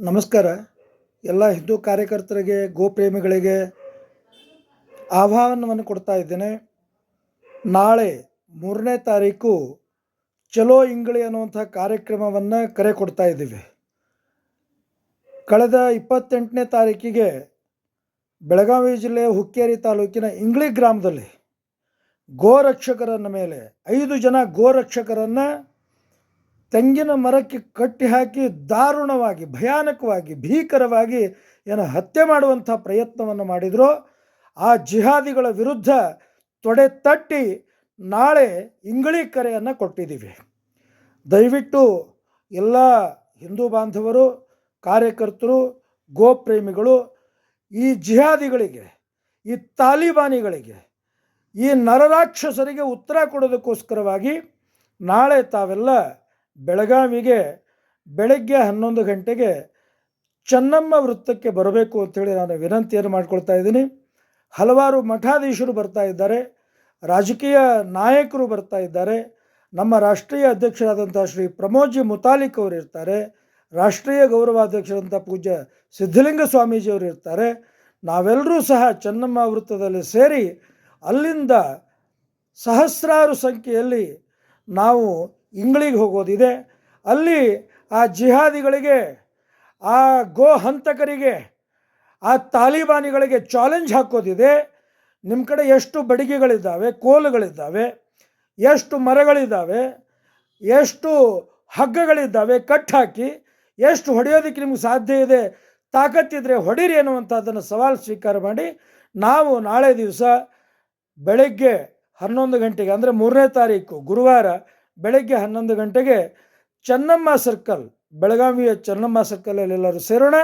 ನಮಸ್ಕಾರ. ಎಲ್ಲ ಹಿಂದೂ ಕಾರ್ಯಕರ್ತರಿಗೆ, ಗೋಪ್ರೇಮಿಗಳಿಗೆ ಆಹ್ವಾನವನ್ನು ಕೊಡ್ತಾ ಇದ್ದೇನೆ. ನಾಳೆ ಮೂರನೇ ತಾರೀಕು ಚಲೋ ಇಂಗಳಿ ಅನ್ನುವಂಥ ಕಾರ್ಯಕ್ರಮವನ್ನು ಕರೆ ಕೊಡ್ತಾ ಇದ್ದೀವಿ. ಕಳೆದ ಇಪ್ಪತ್ತೆಂಟನೇ ತಾರೀಕಿಗೆ ಬೆಳಗಾವಿ ಜಿಲ್ಲೆಯ ಹುಕ್ಕೇರಿ ತಾಲೂಕಿನ ಇಂಗ್ಳಿ ಗ್ರಾಮದಲ್ಲಿ ಗೋರಕ್ಷಕರನ್ನ ಮೇಲೆ ಐದು ಜನ ಗೋರಕ್ಷಕರನ್ನು ತೆಂಗಿನ ಮರಕ್ಕೆ ಕಟ್ಟಿ ಹಾಕಿ ದಾರುಣವಾಗಿ, ಭಯಾನಕವಾಗಿ, ಭೀಕರವಾಗಿ ಏನು ಹತ್ಯೆ ಮಾಡುವಂಥ ಪ್ರಯತ್ನವನ್ನು ಮಾಡಿದ್ರು, ಆ ಜಿಹಾದಿಗಳ ವಿರುದ್ಧ ತೊಡೆ ತಟ್ಟಿ ನಾಳೆ ಇಂಗಳಿ ಕರೆಯನ್ನು ಕೊಟ್ಟಿದ್ದೀವಿ. ದಯವಿಟ್ಟು ಎಲ್ಲ ಹಿಂದೂ ಬಾಂಧವರು, ಕಾರ್ಯಕರ್ತರು, ಗೋಪ್ರೇಮಿಗಳು, ಈ ಜಿಹಾದಿಗಳಿಗೆ, ಈ ತಾಲಿಬಾನಿಗಳಿಗೆ, ಈ ನರರಾಕ್ಷಸರಿಗೆ ಉತ್ತರ ಕೊಡೋದಕ್ಕೋಸ್ಕರವಾಗಿ ನಾಳೆ ತಾವೆಲ್ಲ ಬೆಳಗಾವಿಗೆ ಬೆಳಗ್ಗೆ ಹನ್ನೊಂದು ಗಂಟೆಗೆ ಚೆನ್ನಮ್ಮ ವೃತ್ತಕ್ಕೆ ಬರಬೇಕು ಅಂಥೇಳಿ ನಾನು ವಿನಂತಿಯನ್ನು ಮಾಡ್ಕೊಳ್ತಾ ಇದ್ದೀನಿ. ಹಲವಾರು ಮಠಾಧೀಶರು ಬರ್ತಾ ಇದ್ದಾರೆ. ರಾಜಕೀಯ ನಾಯಕರು ಬರ್ತಾ ಇದ್ದಾರೆ. ನಮ್ಮ ರಾಷ್ಟ್ರೀಯ ಅಧ್ಯಕ್ಷರಾದಂಥ ಶ್ರೀ ಪ್ರಮೋದ್ಜಿ ಮುತಾಲಿಕ್ ಅವರು ಇರ್ತಾರೆ. ರಾಷ್ಟ್ರೀಯ ಗೌರವಾಧ್ಯಕ್ಷರಂಥ ಪೂಜ್ಯ ಸಿದ್ಧಲಿಂಗ ಸ್ವಾಮೀಜಿಯವರು ಇರ್ತಾರೆ. ನಾವೆಲ್ಲರೂ ಸಹ ಚೆನ್ನಮ್ಮ ವೃತ್ತದಲ್ಲಿ ಸೇರಿ ಅಲ್ಲಿಂದ ಸಹಸ್ರಾರು ಸಂಖ್ಯೆಯಲ್ಲಿ ನಾವು ಇಂಗ್ಳಿಗೆ ಹೋಗೋದಿದೆ. ಅಲ್ಲಿ ಆ ಜಿಹಾದಿಗಳಿಗೆ, ಆ ಗೋ ಹಂತಕರಿಗೆ ಆ ತಾಲಿಬಾನಿಗಳಿಗೆ ಚಾಲೆಂಜ್ ಹಾಕೋದಿದೆ. ನಿಮ್ಮ ಕಡೆ ಎಷ್ಟು ಬಡಿಗೆಗಳಿದ್ದಾವೆ, ಕೋಲುಗಳಿದ್ದಾವೆ, ಎಷ್ಟು ಮರಗಳಿದ್ದಾವೆ, ಎಷ್ಟು ಹಗ್ಗಗಳಿದ್ದಾವೆ, ಕಟ್ ಹಾಕಿ, ಎಷ್ಟು ಹೊಡೆಯೋದಕ್ಕೆ ನಿಮ್ಗೆ ಸಾಧ್ಯ ಇದೆ, ತಾಕತ್ತಿದ್ರೆ ಹೊಡೀರಿ ಅನ್ನುವಂಥದ್ದನ್ನು ಸವಾಲು ಸ್ವೀಕಾರ ಮಾಡಿ, ನಾವು ನಾಳೆ ದಿವಸ ಬೆಳಗ್ಗೆ ಹನ್ನೊಂದು ಗಂಟೆಗೆ, ಅಂದರೆ ಮೂರನೇ ತಾರೀಕು, ಗುರುವಾರ ಬೆಳಗ್ಗೆ ಹನ್ನೊಂದು ಗಂಟೆಗೆ ಚೆನ್ನಮ್ಮ ಸರ್ಕಲ್ ಬೆಳಗಾವಿಯ ಚೆನ್ನಮ್ಮ ಸರ್ಕಲಲ್ಲಿ ಎಲ್ಲರೂ ಸೇರೋಣ.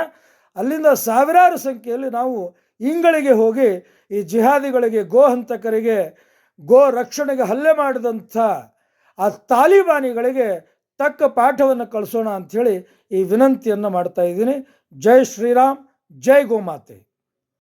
ಅಲ್ಲಿಂದ ಸಾವಿರಾರು ಸಂಖ್ಯೆಯಲ್ಲಿ ನಾವು ಇಂಗಳಿಗೆ ಹೋಗಿ ಈ ಜಿಹಾದಿಗಳಿಗೆ ಗೋ ಹಂತಕರಿಗೆ ಗೋ ರಕ್ಷಣೆಗೆ ಹಲ್ಲೆ ಮಾಡಿದಂಥ ಆ ತಾಲಿಬಾನಿಗಳಿಗೆ ತಕ್ಕ ಪಾಠವನ್ನು ಕಳಿಸೋಣ ಅಂಥೇಳಿ ಈ ವಿನಂತಿಯನ್ನು ಮಾಡ್ತಾ ಇದ್ದೀನಿ. ಜೈ ಶ್ರೀರಾಮ್, ಜೈ ಗೋಮಾತೆ.